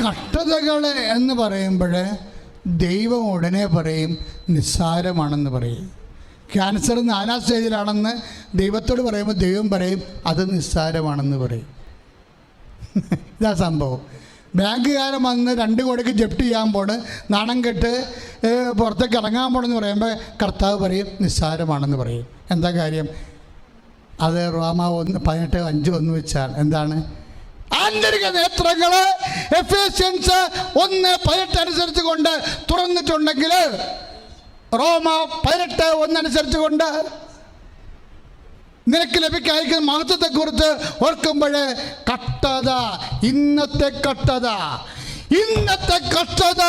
കഷ്ടതകൾ എന്ന് പറയുമ്പോൾ ദൈവം ഉടനെ പറയും നിസ്സാരമാണെന്ന് പറയും. ക്യാൻസർ നാലാം സ്റ്റേജിലാണെന്ന് ദൈവത്തോട് പറയുമ്പോൾ ദൈവം പറയും അത് നിസ്സാരമാണെന്ന് പറയും. ഇതാ സംഭവം. ബാങ്കുകാരൻ വന്ന് രണ്ട് കോടിക്ക് ജപ്തി ചെയ്യാൻ പോണ്. നാണം കെട്ട് പുറത്തേക്ക് ഇറങ്ങാൻ പോണെന്ന് പറയുമ്പോൾ കർത്താവ് പറയും നിസ്സാരമാണെന്ന് പറയും. എന്താ കാര്യം? അത് റോമ ഒന്ന് പതിനെട്ട് അഞ്ച് ഒന്ന് വെച്ചാൽ എന്താണ്? ആന്തരിക നേത്രങ്ങൾ എഫേഷ്യൻസ് ഒന്ന് പതിനെട്ട് അനുസരിച്ച് കൊണ്ട് തുറന്നിട്ടുണ്ടെങ്കിൽ റോമ പതിനെട്ട് ഒന്നനുസരിച്ച് കൊണ്ട് നിനക്ക് ലഭിക്കായിരിക്കുന്ന മഹത്വത്തെക്കുറിച്ച് ഓർക്കുമ്പോൾ കട്ടത ഇന്നത്തെ കട്ടത. ഇന്നത്തെ കഷ്ടത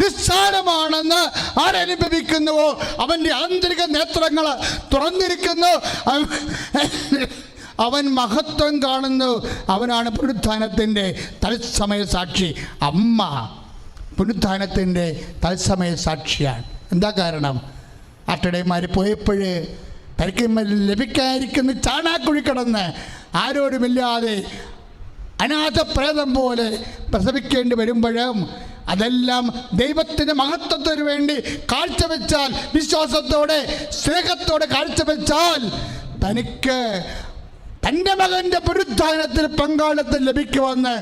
നിസ്സാരമാണെന്ന് ആരനുഭവിക്കുന്നുവോ അവന്റെ ആന്തരിക നേത്രങ്ങൾ തുറന്നിരിക്കുന്നു. അവൻ- മഹത്വം കാണുന്നു. അവനാണ് പുനരുത്ഥാനത്തിന്റെ തത്സമയ സാക്ഷി. അമ്മ പുനരുത്ഥാനത്തിന്റെ തത്സമയ സാക്ഷിയാണ്. എന്താ കാരണം? അട്ടടയന്മാർ പോയപ്പോഴ് തനിക്ക് ലഭിക്കാതിരിക്കുന്ന ചാണാക്കുഴി കിടന്ന് അനാഥ പ്രേതം പോലെ പ്രസവിക്കേണ്ടി വരുമ്പോഴും അതെല്ലാം ദൈവത്തിന്റെ മഹത്വത്തിന് വേണ്ടി കാഴ്ചവെച്ചാൽ വിശ്വാസത്തോടെ സ്നേഹത്തോടെ കാഴ്ചവെച്ചാൽ തനിക്ക് തന്റെ മകന്റെ പുനരുത്ഥാനത്തിൽ പങ്കാളിത്തം ലഭിക്കുമെന്ന്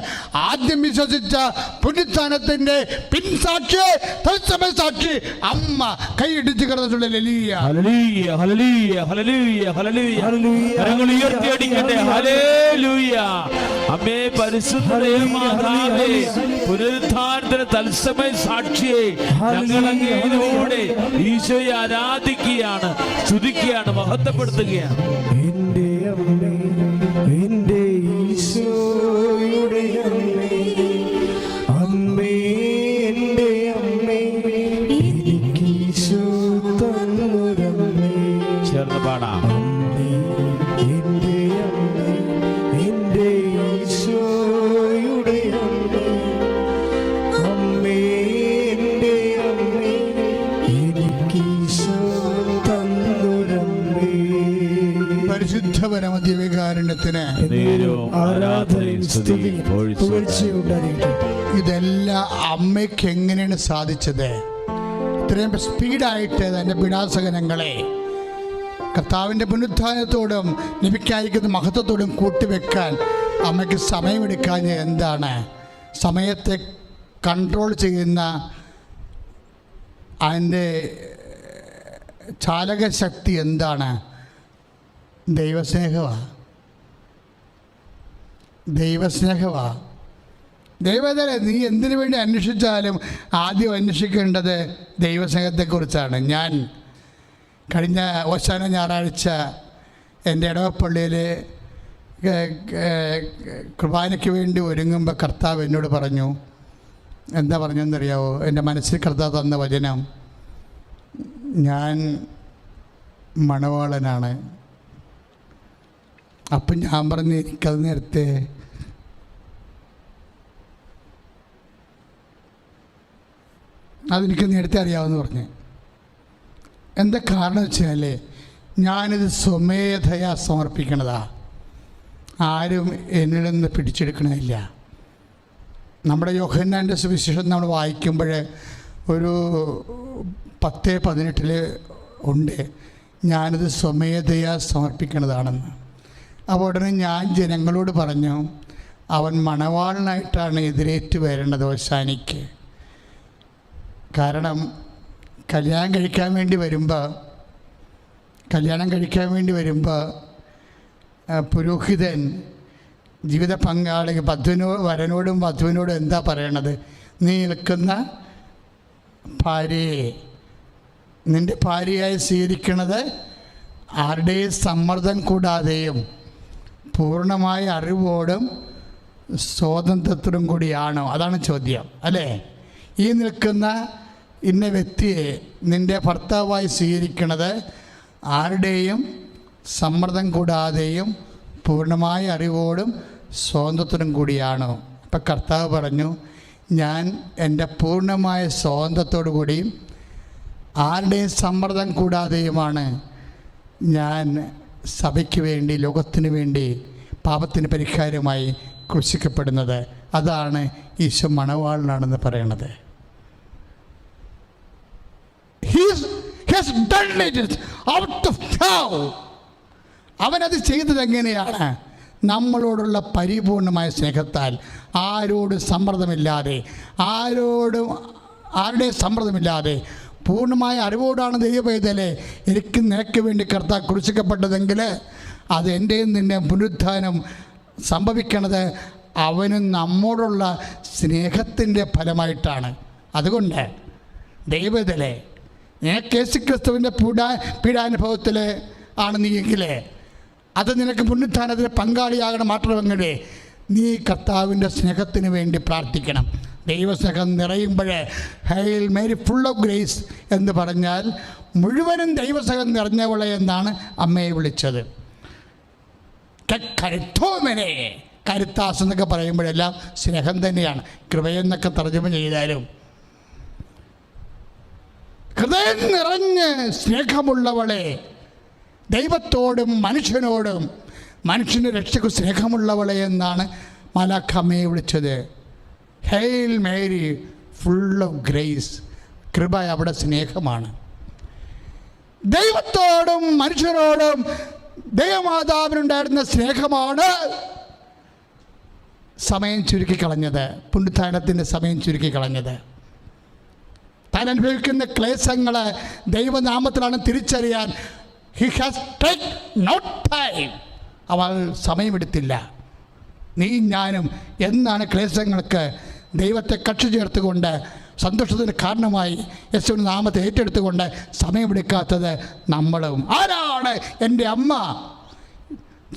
ആദ്യം വിശ്വസിച്ച പുനരുത്ഥാനത്തിന്റെ പിൻസാക്ഷി തത്സമയ സാക്ഷി അമ്മ കൈയിടിച്ച് കിടന്നിട്ടുള്ള ലലിയ ഹല്ലേലൂയ, ഹല്ലേലൂയ, ഹല്ലേലൂയ, ഹല്ലേലൂയ. കരങ്ങൾ ഉയർത്തിയടിക്കട്ടെ ഹല്ലേലൂയ. അമ്മേ പരിശുദ്ധേ മാതാവേ പുനരുദ്ധാനത്തിന് തത്സമയ സാക്ഷിയെ ഞങ്ങൾ അങ്ങയിലൂടെ ഈശോയെ ആരാധിക്കുകയാണ് സ്തുതിക്കുകയാണ് മഹത്വപ്പെടുത്തുകയാണ്. എന്റെ പുകഴ്ചയുണ്ടായിരിക്കട്ടെ ഇതെല്ലാം അമ്മയ്ക്ക് എങ്ങനെയാണ് സാധിച്ചത്? ഇത്രയും സ്പീഡായിട്ട് തന്റെ പീഡാസകനങ്ങളെ കർത്താവിന്റെ പുനരുത്ഥാനത്തോടും ലഭിക്കാതിരിക്കുന്ന മഹത്വത്തോടും കൂട്ടിവെക്കാൻ അമ്മയ്ക്ക് സമയമെടുക്കാൻ എന്താണ്? സമയത്തെ കൺട്രോൾ ചെയ്യുന്ന അതിന്റെ ചാലകശക്തി എന്താണ്? ദൈവസ്നേഹമാണ് ദൈവസ്നേഹമാണ് ദൈവതരെ നീ എന്തിനു വേണ്ടി അന്വേഷിച്ചാലും ആദ്യം അന്വേഷിക്കേണ്ടത് ദൈവസ്നേഹത്തെക്കുറിച്ചാണ്. ഞാൻ കഴിഞ്ഞ ഓശാന ഞായറാഴ്ച എന്റെ ഇടവപ്പള്ളിയിൽ കുർബാനയ്ക്ക് വേണ്ടി ഒരുങ്ങുമ്പോൾ കർത്താവ് എന്നോട് പറഞ്ഞു എന്താ പറഞ്ഞെന്നറിയാവോ എന്റെ മനസ്സിൽ കർത്താവ് തന്ന വചനം ഞാൻ മണവാളനാണ്. അപ്പം ഞാൻ പറഞ്ഞു എനിക്കത് നേരത്തെ അതെനിക്ക് നേരത്തെ അറിയാമെന്ന് പറഞ്ഞു. എന്താ കാരണം വെച്ചാൽ ഞാനിത് സ്വമേധയാ സമർപ്പിക്കണതാ. ആരും എന്നിൽ നിന്ന് പിടിച്ചെടുക്കണമില്ല നമ്മുടെ യോഹന്നാന്റെ സുവിശേഷം നമ്മൾ വായിക്കുമ്പോൾ ഒരു പത്ത് പതിനെട്ടിൽ ഉണ്ട്. ഞാനിത് സ്വമേധയാ സമർപ്പിക്കണതാണെന്ന്. അപ്പോൾ ഉടനെ ഞാൻ ജനങ്ങളോട് പറഞ്ഞു അവൻ മണവാളനായിട്ടാണ് എതിരേറ്റ് വരേണ്ടത് ഓശാനിക്ക് കാരണം കല്യാണം കഴിക്കാൻ വേണ്ടി വരുമ്പോൾ കല്യാണം കഴിക്കാൻ വേണ്ടി വരുമ്പോൾ പുരോഹിതൻ ജീവിത പങ്കാളി വധുവിനോ വരനോടും വധുവിനോടും എന്താ പറയണത്? നീ നിൽക്കുന്ന ഭാര്യയെ നിന്റെ ഭാര്യയായി സ്വീകരിക്കുന്നത് ആരുടെയും സമ്മർദ്ദം കൂടാതെയും പൂർണമായ അറിവോടും സ്വാതന്ത്ര്യത്തോടും കൂടിയാണോ? അതാണ് ചോദ്യം അല്ലേ? ഈ നിൽക്കുന്ന ഇന്ന വ്യക്തിയെ നിന്റെ ഭർത്താവായി സ്വീകരിക്കുന്നത് ആരുടെയും സമ്മർദ്ദം കൂടാതെയും പൂർണമായ അറിവോടും സ്വാതന്ത്ര്യത്തിനും കൂടിയാണോ. അപ്പം കർത്താവ് പറഞ്ഞു ഞാൻ എന്റെ പൂർണമായ സ്വാതന്ത്ര്യത്തോടു കൂടിയും ആരുടെയും സമ്മർദ്ദം കൂടാതെയുമാണ് ഞാൻ സഭയ്ക്ക് വേണ്ടി ലോകത്തിന് വേണ്ടി പാപത്തിന് പരിഹാരമായി ക്രൂശിക്കപ്പെടുന്നത്. അതാണ് ഈശോ മണവാളനാണെന്ന് പറയണത്. Has done it. Out of love. അവനത് ചെയ്തത് എങ്ങനെയാണ്? നമ്മളോടുള്ള പരിപൂർണമായ സ്നേഹത്താൽ. ആരോടും സമ്മർദ്ദമില്ലാതെ. ആരോടും ആരുടെ സമ്മർദ്ദമില്ലാതെ. പൂർണമായ അറിവോടാണ് ദൈവപൈതലെ. എനിക്ക് നിനക്ക് വേണ്ടി കർത്താ കുറിച്ചിക്കപ്പെട്ടതെങ്കിൽ അത് എന്റെയും നിന്നെ പുനരുദ്ധാനം സംഭവിക്കണത് അവനും നമ്മോടുള്ള സ്നേഹത്തിന്റെ ഫലമായിട്ടാണ്. അതുകൊണ്ട് ദൈവത്തിലെ കേസ് ക്രിസ്തുവിന്റെ പീഡാ പീഡാനുഭവത്തിൽ ആണ് നീയെങ്കിൽ അത് നിനക്ക് പുണ്യത്താനത്തിന് പങ്കാളിയാകണം മാത്രമെങ്കിൽ നീ കർത്താവിന്റെ സ്നേഹത്തിന് വേണ്ടി പ്രാർത്ഥിക്കണം. ദൈവസ്നേഹം നിറയുമ്പോൾ hail Mary full of grace എന്ന് പറഞ്ഞാൽ മുഴുവനും ദൈവസ്നേഹം നിറഞ്ഞവളെ എന്നാണ് അമ്മയെ വിളിച്ചത്. കരുത്തോമനെ കരുത്താസ് എന്നൊക്കെ പറയുമ്പോഴെല്ലാം സ്നേഹം തന്നെയാണ്. കൃപയെന്നൊക്കെ തർജമ ചെയ്താലും ഹൃദയം നിറഞ്ഞ് സ്നേഹമുള്ളവളെ ദൈവത്തോടും മനുഷ്യനോടും മനുഷ്യന് രക്ഷയ്ക്ക് സ്നേഹമുള്ളവളെ എന്നാണ് മലാഖമ്മയെ വിളിച്ചത്. Hail Mary full of grace കൃപ അവിടെ സ്നേഹമാണ്. ദൈവത്തോടും മനുഷ്യനോടും ദൈവമാതാവിനുണ്ടായിരുന്ന സ്നേഹമാണ് സമയം ചുരുക്കി കളഞ്ഞത് പുണ്യത്താനത്തിന്റെ സമയം ചുരുക്കി കളഞ്ഞത്. താൻ അനുഭവിക്കുന്ന ക്ലേശങ്ങൾ ദൈവനാമത്തിലാണ് തിരിച്ചറിയാൻ. He has take not time അവൾ സമയമെടുത്തില്ല. നീ ഞാനും എന്നാണ് ക്ലേശങ്ങൾക്ക് ദൈവത്തെ കക്ഷി ചേർത്തുകൊണ്ട് സന്തോഷത്തിന് കാരണമായി യേശുവിന്റെ നാമത്തെ ഏറ്റെടുത്തുകൊണ്ട് സമയമെടുക്കാത്തത് നമ്മളും. ആരാണ് എന്റെ അമ്മ?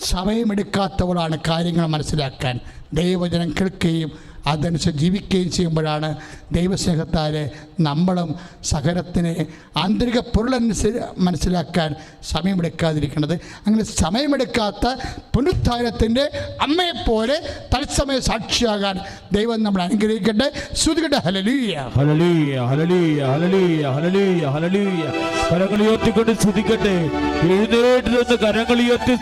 സമയമെടുക്കാത്തവളാണ് കാര്യങ്ങൾ മനസ്സിലാക്കാൻ. ദൈവജനം കേൾക്കുകയും അതനുസരിച്ച് ജീവിക്കുകയും ചെയ്യുമ്പോഴാണ് ദൈവസ്നേഹത്താൽ നമ്മളും സഹനത്തിന് ആന്തരിക പൊരുളനുസരി മനസ്സിലാക്കാൻ സമയമെടുക്കാതിരിക്കുന്നത് അങ്ങനെ സമയമെടുക്കാത്ത പുനരുത്ഥാനത്തിന്റെ അമ്മയെപ്പോലെ തത്സമയ സാക്ഷിയാകാൻ ദൈവം നമ്മൾ അനുഗ്രഹിക്കട്ടെ. ശ്രുതികട്ടെ ഹലലീയ ഹല്ലേലൂയ, ഹല്ലേലൂയ, ഹല്ലേലൂയ, ഹല്ലേലൂയ, ഹല്ലേലൂയ. കരങ്ങൾ ശ്രുതിക്കട്ടെ എഴുന്നേറ്റ് നിന്ന് ഉയർത്തി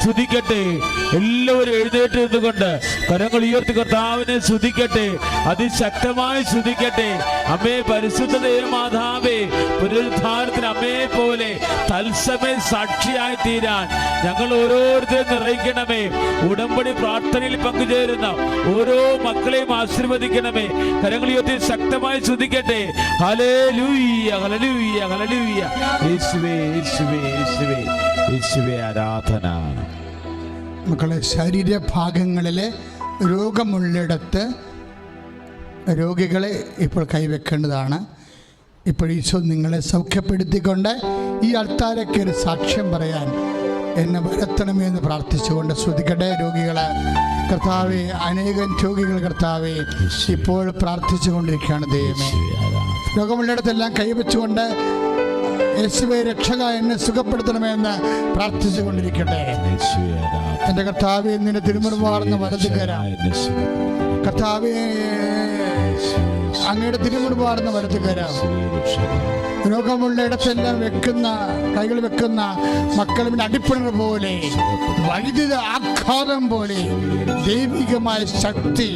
എല്ലാവരും എഴുന്നേറ്റ് നിന്നുകൊണ്ട് കരങ്ങൾ ഉയർത്തി കർത്താവിനെ സ്തുതിക്കട്ടെ. അതിശക്തമായി ശ്രുതിക്കട്ടെ അമ്മേ പരിശുദ്ധ ദേവമാതാവേ പുനരുദ്ധാരത്തിന് അമ്മയെ പോലെ തത്സമയ സാക്ഷിയായി തീരാൻ ഞങ്ങൾ ഓരോരുത്തരും നിറയിക്കണമേ. ഉടമ്പടി പ്രാർത്ഥനയിൽ പങ്കുചേരുന്ന ഓരോ മക്കളെയും ആശീർവദിക്കണമേ. കരങ്ങൾ ഉയർത്തി ശക്തമായി ഹലേ ലൂയ്യ ഹലലൂയ്യ ഹലലൂയ്യ യേശുവേ യേശുവേ യേശുവേ യേശുവേ ആരാധന. മക്കളെ ശരീരഭാഗങ്ങളിലെ രോഗമുള്ളിടത്ത് രോഗികളെ ഇപ്പോൾ കൈവെക്കേണ്ടതാണ്. ഇപ്പോൾ ഈശോ നിങ്ങളെ സൗഖ്യപ്പെടുത്തിക്കൊണ്ട് ഈ അൾത്താരയ്ക്ക് ഒരു സാക്ഷ്യം പറയാൻ എന്നെ എന്ന് പ്രാർത്ഥിച്ചുകൊണ്ട് ശ്രദ്ധിക്കട്ടെ രോഗികളെ. കർത്താവെ അനേകം രോഗികൾ കർത്താവെ ഇപ്പോൾ പ്രാർത്ഥിച്ചുകൊണ്ടിരിക്കുകയാണ് ദൈവമേ. ദൈവം രോഗമുള്ളിടത്തെല്ലാം കൈവച്ചുകൊണ്ട് യേശുവെ രക്ഷക എന്നെ സുഖപ്പെടുത്തണമെന്ന് പ്രാർത്ഥിച്ചു കൊണ്ടിരിക്കട്ടെ എന്റെ കർത്താവെ നിന്റെ തിരുമുറുമാർന്ന് വലതുകര. കർത്താവെ അങ്ങയുടെ തിരുമുറുമാർന്ന വലതുകര രക്ഷക രോഗമുള്ള ഇടത്തെല്ലാം വെക്കുന്ന കൈകൾ വെക്കുന്ന മക്കളുടെ അടിപ്പിണർ പോലെ വൈദ്യുത ആഘാതം പോലെ ദൈവികമായ ശക്തി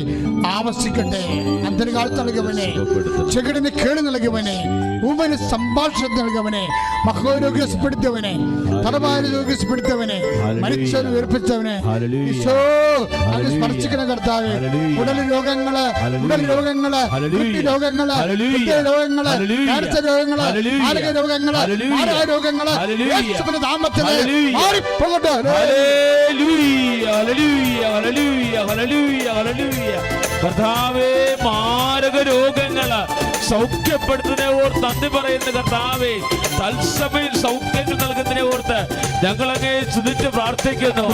ആവശ്യിക്കട്ടെ അന്തർകാലത്ത് നൽകുവനെ ചെകിടിന് കേട് നൽകുവനെ ഉമ്മന് സംഭാഷണം നൽകുവനെ മഹോരോഗ്യപ്പെടുത്തിയവനെ തലവാരി രോഗ്യപ്പെടുത്തിയവനെ മനുഷ്യർ ഉയർപ്പിച്ചവനെ. സ്പർശിക്കണ കർത്താവെ. ഉടൽ രോഗങ്ങൾ. ഉടൽ രോഗങ്ങൾ രോഗങ്ങൾ രോഗങ്ങൾ ഹല്ലേലൂയ. രോഗങ്ങൾ ആരോഗ്യ രോഗങ്ങൾ ഹല്ലേലൂയ. രോഗങ്ങൾ. യേശുവിന്റെ നാമത്തിൽ. മാറിപ്പോകട്ടെ. കർത്താവേ മാരക രോഗങ്ങൾ സൗഖ്യപ്പെടുത്തുന്നതിനെ ഓർത്ത് നന്ദി പറയുന്ന കർത്താവേ. തത്സമയം സൗഖ്യങ്ങൾ നൽകുന്നതിനെ ഓർത്ത് ഞങ്ങളങ്ങേ സ്തുതിച്ച് പ്രാർത്ഥിക്കുന്നു.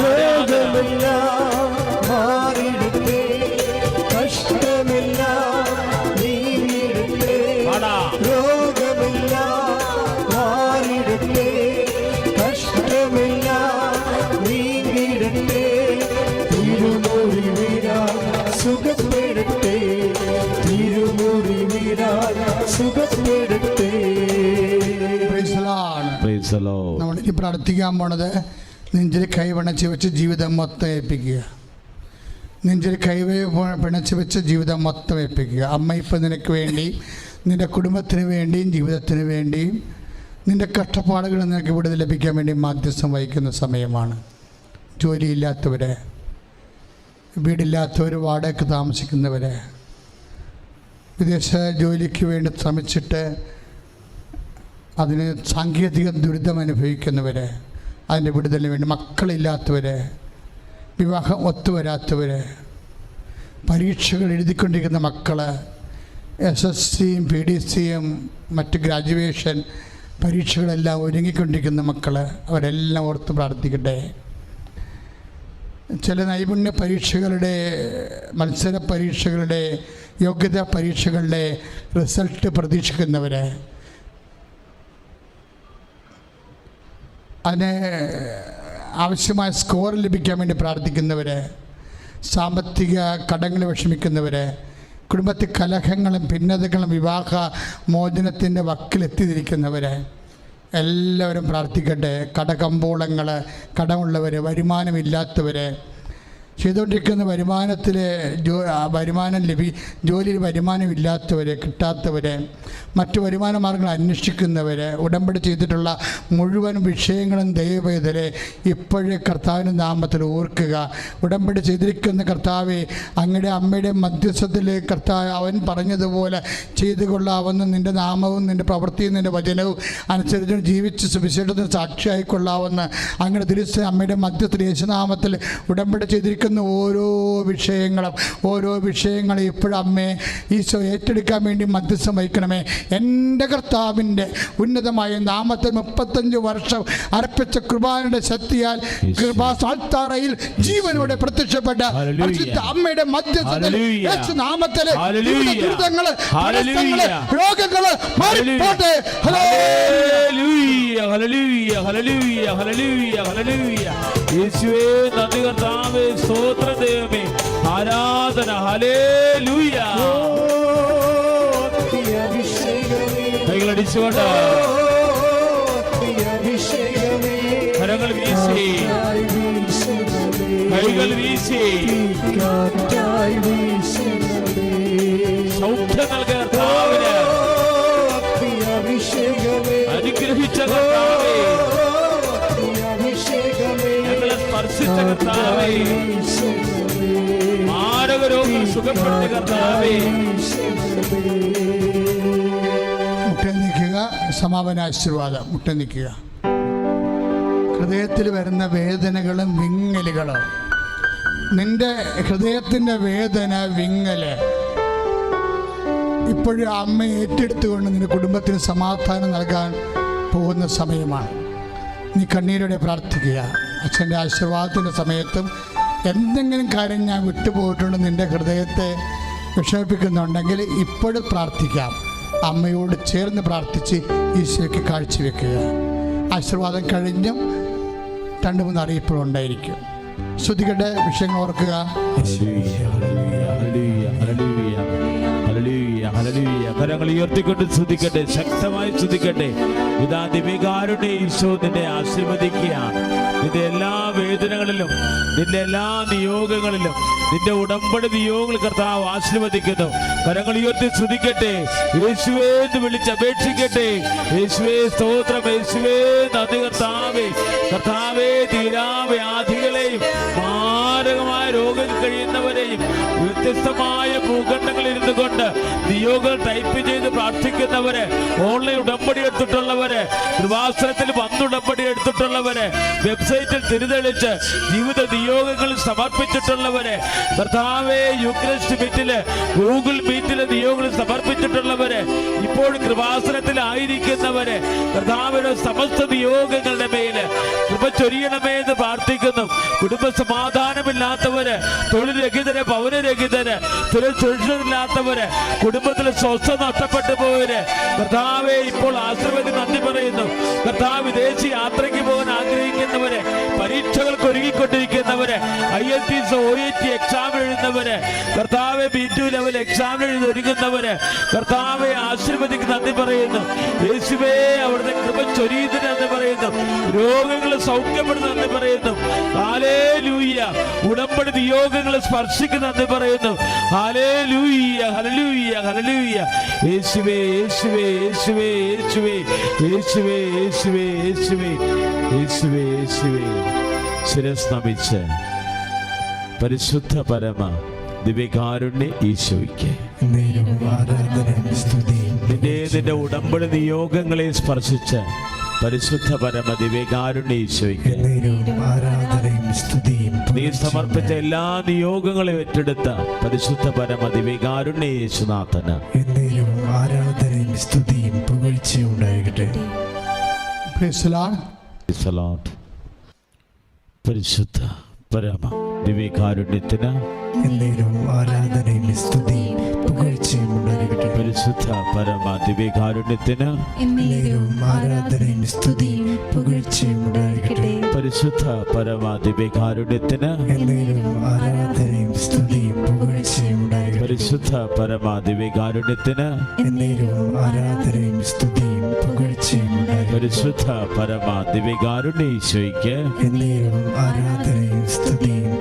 നമ്മൾ ഇനി പ്രാർത്ഥിക്കാൻ പോണത് നെഞ്ചിൽ കൈവണച്ച് വെച്ച് ജീവിതം മൊത്തം ഏൽപ്പിക്കുക. നെഞ്ചിൽ കൈവേ പിണച്ച് വെച്ച് ജീവിതം മൊത്തം ഏൽപ്പിക്കുക. അമ്മ ഇപ്പം നിനക്ക് വേണ്ടി നിന്റെ കുടുംബത്തിന് വേണ്ടിയും ജീവിതത്തിന് വേണ്ടിയും നിന്റെ കഷ്ടപ്പാടുകൾ നിനക്ക് ഇവിടെ ലഭിക്കാൻ വേണ്ടി മാധ്യസ്ഥം വഹിക്കുന്ന സമയമാണ്. ജോലിയില്ലാത്തവരെ വീടില്ലാത്തവർ വാടകയ്ക്ക് താമസിക്കുന്നവരെ വിദേശ ജോലിക്ക് വേണ്ടി ശ്രമിച്ചിട്ട് അതിന് സാങ്കേതിക ദുരിതം അനുഭവിക്കുന്നവർ അതിന്റെ വിടുതലിന് വേണ്ടി മക്കളില്ലാത്തവർ വിവാഹം ഒത്തുവരാത്തവർ പരീക്ഷകൾ എഴുതിക്കൊണ്ടിരിക്കുന്ന മക്കൾ എസ് എസ് സിയും പി ഡി സിയും മറ്റ് ഗ്രാജുവേഷൻ പരീക്ഷകളെല്ലാം ഒരുങ്ങിക്കൊണ്ടിരിക്കുന്ന മക്കൾ അവരെല്ലാം ഓർത്ത് പ്രാർത്ഥിക്കട്ടെ. ചില നൈപുണ്യ പരീക്ഷകളുടെ മത്സര പരീക്ഷകളുടെ യോഗ്യതാ പരീക്ഷകളുടെ റിസൾട്ട് പ്രതീക്ഷിക്കുന്നവർ അതിന് ആവശ്യമായ സ്കോർ ലഭിക്കാൻ വേണ്ടി പ്രാർത്ഥിക്കുന്നവർ സാമ്പത്തിക കടങ്ങൾ വിഷമിക്കുന്നവർ കുടുംബത്തിൽ കലഹങ്ങളും ഭിന്നതകളും വിവാഹ മോചനത്തിന്റെ വക്കിലെത്തിയിരിക്കുന്നവർ എല്ലാവരും പ്രാർത്ഥിക്കട്ടെ. കടകമ്പോളങ്ങൾ കടമുള്ളവർ വരുമാനമില്ലാത്തവർ ചെയ്തുകൊണ്ടിരിക്കുന്ന വരുമാനത്തിൽ ജോ വരുമാനം ലഭി ജോലിയിൽ വരുമാനമില്ലാത്തവർ കിട്ടാത്തവർ മറ്റു വരുമാന മാർഗങ്ങൾ അന്വേഷിക്കുന്നവർ ഉടമ്പടി ചെയ്തിട്ടുള്ള മുഴുവൻ വിഷയങ്ങളും ദൈവവേദരെ ഇപ്പോഴേ കർത്താവിന്റെ നാമത്തിൽ ഓർക്കുക. ഉടമ്പടി ചെയ്തിരിക്കുന്ന കർത്താവെ അങ്ങയുടെ അമ്മയുടെ മധ്യസ്ഥത്തിൽ കർത്താവ് അവൻ പറഞ്ഞതുപോലെ ചെയ്തു കൊള്ളാവുന്ന നിന്റെ നാമവും നിന്റെ പ്രവൃത്തിയും നിന്റെ വചനവും അനുസരിച്ച് ജീവിച്ച് സുവിശേഷത്തിന് സാക്ഷിയായി കൊള്ളാവുന്ന അങ്ങയുടെ തിരിച്ച് അമ്മയുടെ മധ്യത്തിൽ യേശുനാമത്തിൽ ഉടമ്പടി ചെയ്തിരിക്കുന്ന ഓരോ വിഷയങ്ങളും ഓരോ വിഷയങ്ങളും ഇപ്പോഴും അമ്മേ ഈശോ ഏറ്റെടുക്കാൻ വേണ്ടി മധ്യസ്ഥം വഹിക്കണമേ. എന്റെ കർത്താവിന്റെ ഉന്നതമായ നാമത്തിൽ മുപ്പത്തഞ്ച് വർഷം അർപ്പിച്ച കൃപാനയുടെ ശക്തിയാൽ കൃപാസാൽത്താറയിൽ ജീവനോടെ പ്രത്യക്ഷപ്പെട്ട പരിശുദ്ധ അമ്മയുടെ മധ്യസ്ഥതയിൽ ദുരിതങ്ങൾ. രോഗങ്ങൾ മാറിപ്പോട്ടെ. യേശുവേ നന്ദി കർത്താവേ സ്തോത്ര ദൈവമേ. ആരാധന. ഹലേ അഭിഷേകമേ കൈകളടിച്ചുകൊണ്ട് കരങ്ങൾ വീശി. കൈകൾ വീശി. സൗഖ്യം നൽകിയ അനുഗ്രഹിച്ച ഞങ്ങളെ സ്പർശിച്ച കർത്താവേ. മാരകരോഗം സുഖപ്പെട്ട കർത്താവേ. നിൽക്കുക സമാപന ആശീർവാദം മുട്ട നിൽക്കുക ഹൃദയത്തിൽ വരുന്ന വേദനകളും വിങ്ങലുകളും. നിന്റെ ഹൃദയത്തിന്റെ വേദന വിങ്ങൽ ഇപ്പോഴും അമ്മ ഏറ്റെടുത്തുകൊണ്ട് നിന്റെ കുടുംബത്തിന് സമാധാനം നൽകാൻ പോകുന്ന സമയമാണ്. നീ കണ്ണീരോടെ പ്രാർത്ഥിക്കുക. അച്ഛന്റെ ആശീർവാദത്തിന്റെ സമയത്തും എന്തെങ്കിലും കാര്യം ഞാൻ വിട്ടുപോയിട്ടുണ്ട് നിന്റെ ഹൃദയത്തെ വിഷമിപ്പിക്കുന്നുണ്ടെങ്കിൽ ഇപ്പോഴും പ്രാർത്ഥിക്കാം. അമ്മയോട് ചേർന്ന് പ്രാർത്ഥിച്ച് ഈശോയ്ക്ക് കാഴ്ചവെക്കുക. ആശീർവാദം കഴിഞ്ഞും രണ്ട് മൂന്ന് അറിയിപ്പുകൾ ഉണ്ടായിരിക്കും. ശ്രുതികളുടെ വിഷയങ്ങൾ ഓർക്കുക. കരങ്ങൾ ഉയർത്തിക്കൊണ്ട് സ്തുതിക്കട്ടെ ശക്തമായി സ്തുതിക്കട്ടെ ഇതാ ദിവികാരുടെ ഈശോ നിന്നെ ആശീർവദിക്കുക. നിന്റെ എല്ലാ വേദനകളിലും നിന്റെ എല്ലാ നിയോഗങ്ങളിലും നിന്റെ ഉടമ്പടി നിയോഗങ്ങൾ കർത്താവ് ആശീർവദിക്കുന്നു. കരങ്ങൾ ഉയർത്തി ശ്രദ്ധിക്കട്ടെ യേശുവേ എന്ന് വിളിച്ച് അപേക്ഷിക്കട്ടെ. യേശുവേ സ്തോത്രം. യേശുവേ നദി കർത്താവേ. കർത്താവേ തീരാവ്യാധികളെയും മാരകമായ രോഗം കഴിയുന്നവരെയും വ്യത്യസ്തമായ ഭൂഖണ്ഡങ്ങളിൽ ഇരുന്നു കൊണ്ട് നിയോഗങ്ങൾ ടൈപ്പ് ചെയ്ത് പ്രാർത്ഥിക്കുന്നവര് ഓൺലൈൻ ഉടമ്പടി എടുത്തിട്ടുള്ളവര് കൃപാസനത്തിൽ വന്നുടമ്പടി എടുത്തിട്ടുള്ളവര് വെബ്സൈറ്റിൽ തിരിതെളിച്ച് ജീവിത നിയോഗങ്ങൾ സമർപ്പിച്ചിട്ടുള്ളവര് കർത്താവെ യുക്രസ്റ്റ് മീറ്റിൽ ഗൂഗിൾ മീറ്റിൽ നിയോഗങ്ങൾ സമർപ്പിച്ചിട്ടുള്ളവര് ഇപ്പോൾ കൃപാസനത്തിലായിരിക്കുന്നവര് കർത്താവിന് സമസ്ത നിയോഗങ്ങളുടെ മേൽ കൃപ ചൊരിയണമേ എന്ന് പ്രാർത്ഥിക്കുന്നു. കുടുംബ സമാധാനമില്ലാത്തവര് തൊഴിൽ രഹിതര് പൗരരഹിതര് തൊഴിൽ സുരക്ഷിതരില്ലാത്തവര് കുടുംബത്തിൽ സ്വസ്ഥ നഷ്ടപ്പെട്ടു പോയവര് കർത്താവെ ഇപ്പോൾ ആശ്രമത്തിൽ നന്ദി പറയുന്നു. കർത്താവ് വിദേശ യാത്രയ്ക്ക് പോകാൻ ആഗ്രഹിക്കുന്നവര് പരീക്ഷകൾക്ക് ഒരുങ്ങിക്കൊണ്ടിരിക്കുന്നവര് I L T O A T exam എഴുതുന്നവര് കർത്താവ് ബി ടു ലെവൽ എക്സാം എഴുതി ഒരുങ്ങുന്നവര് കർത്താവെ ആശീർവദിക്ക് നന്ദി പറയുന്നു. യേശുവേ അവിടുത്തെ കൃപ ചൊരിയുന്നതിന് നന്ദി പറയുന്നു. രോഗങ്ങൾ സൗഖ്യപ്പെടുന്ന നന്ദി പറയുന്നു. ഹാലേലൂയ ഉടമ്പടി നിയോഗങ്ങൾ സ്പർശിക്കുന്ന നന്ദി പറയുന്നു. ആലേ ലൂയ്യ ഹലലൂയ്യ ഹലലൂയ്യ യേശുവേ യേശുവേ യേശുവേ യേശുവേ യേശുവേ യേശുവേ യേശുവേ. യേശുവേ യേശുവേ ശിരസ് നമിച്ച് പരിശുദ്ധ പരമ ദിവ്യകാരുണ്യ ഈശോയ്ക്ക്. നേരവും ആരാധനയും സ്തുതിയും നിന്റെ നിന്റെ ഉടമ്പടി നിയോഗങ്ങളെ സ്പർശിച്ച് പരിശുദ്ധ പരമ ദിവ്യകാരുണ്യ ഈശോയ്ക്ക്. നേരവും ആരാധനയും സ്തുതിയും നീ സമർപ്പിച്ച എല്ലാ നിയോഗങ്ങളെയും ഏറ്റെടുത്ത പരിശുദ്ധ പരമ ദിവ്യകാരുണ്യ യേശുനാഥന്. ആരാധനയും സ്തുതിയും പുകഴ്ചയും ഉണ്ടാകട്ടെ. Praise പരിശുദ്ധ പരമ ദിവ്യകാരുണ്യത്തിന് എന്നേരവും ആരാധനയും സ്തുതിയും പുകഴ്ചയും ഉണ്ടായിരിക്കട്ടെ. പരിശുദ്ധ പരമ ദിവ്യകാരുണ്യത്തിന് എന്നേരവും ആരാധനയും സ്തുതിയും പുകഴ്ചയും ഉണ്ടായിരിക്കട്ടെ. പരിശുദ്ധ പരമ ദിവ്യകാരുണ്യത്തിന് എന്നേരവും ആരാധനയും സ്തുതിയും പുകഴ്ചയും ഉണ്ടാകട്ടെ പരിശുദ്ധ പരമ ദിവ്യകാരുണ്യത്തിന് എന്നേരവും ആരാധനയും സ്തുതിയും പുകഴ്ചയും പരിശുദ്ധ പരമ ദിവ്യകാരുണ്യേശ്വയ്ക്ക് ആരാധനയും സ്തുതിയും